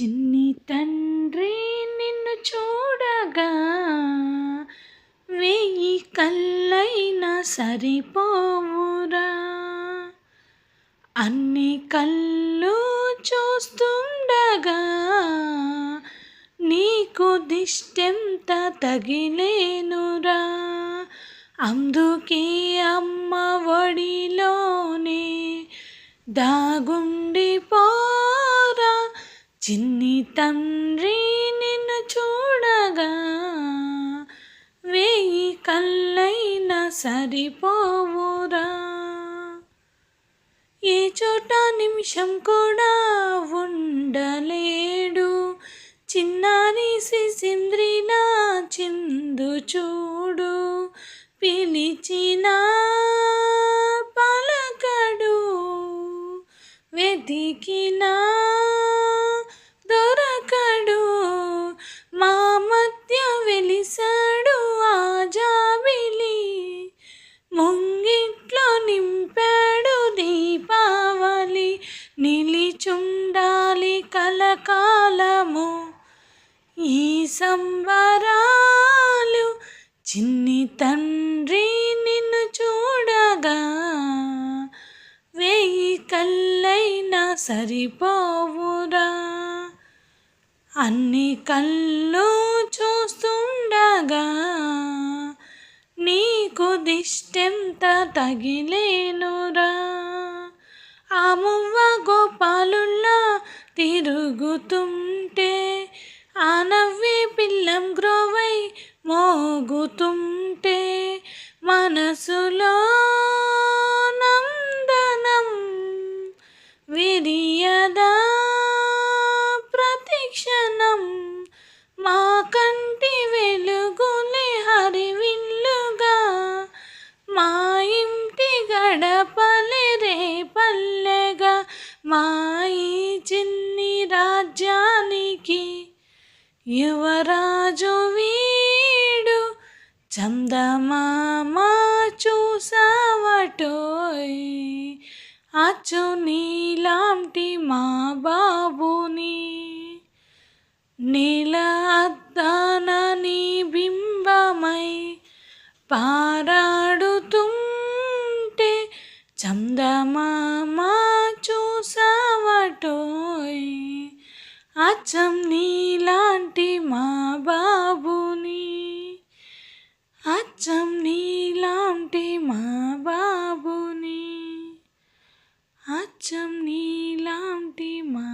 చిన్ని తండ్రి నిన్ను చూడగా వెయ్యి కళ్ళైనా సరిపోవురా. అన్ని కళ్ళు చూస్తుండగా నీకు దిష్టెంత తగిలేనురా. అందుకే అమ్మ ఒడిలోనే దాగుండిపో చిన్ని తండ్రి నిన్ను చూడగా వేయి కళ్ళైనా సరిపోవురా. ఏ చోట నిమిషం కూడా ఉండలేడు. చిన్నారి సిసింద్రిలా చిందు చూడు. పిలిచిన పలకడు వెతికినా ముంగిట్లో నింపాడు దీపావళి నిలిచుండాలి కలకాలము. ఈ సంబరాలు చిన్ని తండ్రి నిన్ను చూడగా వెయ్యి కళ్ళైనా సరిపోవురా. అన్ని కళ్ళు చూస్తుండగా నీకు దిష్టెంత తగిలేనురా ఆ మువ్వ గోపాలుల్లా తిరుగుతుంటే ఆ నవ్వే పిల్లం గ్రోవై మోగుతుంటే మనసులో నందనం విరియదా ప్రతిక్షణ యువరాజు వీడు చందమామ చూసావటోయ్. అచ్చు నీలాంటి మా బాబుని. నీల అద్దాన నీ బింబమై పారాడుతుంటే చందమామ చూసావటోయ్. అచ్చం నీలాంటి మా బాబుని. అచ్చం నీలాంటి మా బాబుని. అచ్చం నీలాంటి మా